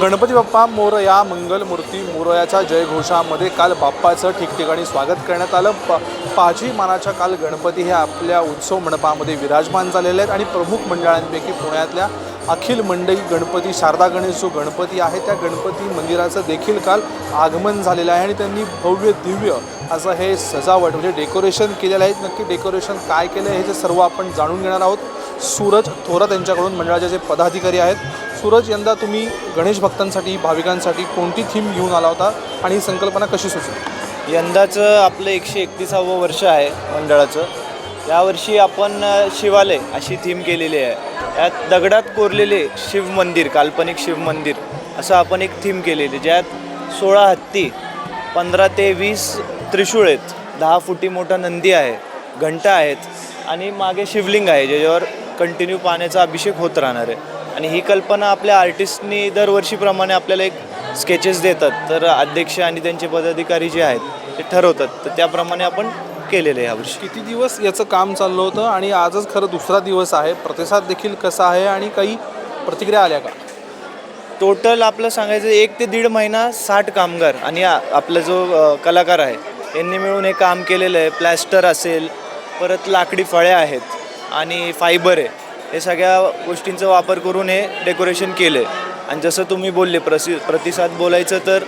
गणपती बाप्पा मोरया मंगलमूर्ती मोरयाच्या जयघोषामध्ये काल बाप्पाचं ठिकठिकाणी स्वागत करण्यात आलं. प पाजी मानाच्या काल गणपती हे आपल्या उत्सव मंडपामध्ये विराजमान झालेले आहेत आणि प्रमुख मंडळांपैकी पुण्यातल्या अखिल मंडई गणपती शारदा गणेश जो गणपती आहे त्या गणपती मंदिराचं देखील काल आगमन झालेलं आहे आणि त्यांनी भव्य दिव्य असं हे सजावट म्हणजे डेकोरेशन केलेलं आहे. नक्की डेकोरेशन काय केलं आहे हे जे सर्व आपण जाणून घेणार आहोत. सूरज थोरात यांच्याकडून मंडळाचे जे पदाधिकारी आहेत सूरज यंदा तुम्ही गणेश भक्तांसाठी भाविकांसाठी कोणती थीम घेऊन आला होता आणि ही संकल्पना कशी सुचली? यंदाचं आपलं एकशे एकतीसावं वर्ष आहे मंडळाचं. यावर्षी आपण शिवालय अशी थीम केलेली आहे. यात दगडात कोरलेले शिव मंदिर काल्पनिक शिव मंदिर असं आपण एक थीम केलेली ज्यात सोळा हत्ती पंधरा ते वीस त्रिशूळ आहेत दहा फुटी मोठा नंदी आहे घंटा आहेत आणि मागे शिवलिंग आहे ज्याच्यावर कंटिन्यू पाण्याचा अभिषेक होत राहणार आहे. आणि ही कल्पना आपल्या आर्टिस्टनी दरवर्षीप्रमाणे आपल्याला एक स्केचेस देतात. तर अध्यक्ष आणि त्यांचे पदाधिकारी जे आहेत ते ठरवतात. तर त्याप्रमाणे आपण केलेलं आहे यावर्षी किती दिवस याचं काम चाललं होतं आणि आजच खरं दुसरा दिवस आहे. प्रतिसाद देखील कसा आहे आणि काही प्रतिक्रिया आल्या का? टोटल आपलं सांगायचं एक ते दीड महिना साठ कामगार आणि आ- आपला जो अ, कलाकार आहे यांनी मिळून हे काम केलेलं आहे. प्लॅस्टर असेल परत लाकडी फळ्या आहेत आणि फायबर आहे. हे सगळ्या गोष्टींचा वापर करून हे डेकोरेशन केलं आहे आणि जसं तुम्ही बोलले प्रसि प्रतिसाद बोलायचं तर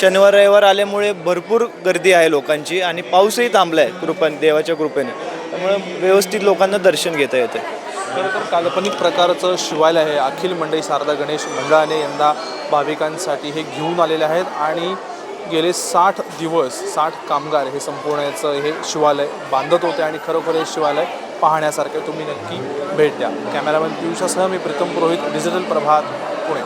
शनिवार रविवार आल्यामुळे भरपूर गर्दी आहे लोकांची आणि पाऊसही थांबला आहे कृपाने देवाच्या कृपेने. त्यामुळे व्यवस्थित लोकांना दर्शन घेता येतं खरं तर काल्पनिक प्रकारचं शिवायला आहे. अखिल मंडई शारदा गणेश मंडळाने यंदा भाविकांसाठी हे घेऊन आलेले आहेत आणि गेले साठ दिवस साठ कामगार हे संपूर्ण याचं हे शिवालय बांधत होते आणि खरोखर हे शिवालय पाहण्यासारखे तुम्ही नक्की भेट द्या. कॅमेरामॅन पियुषासह मी प्रीतम पुरोहित डिजिटल प्रभात पुणे.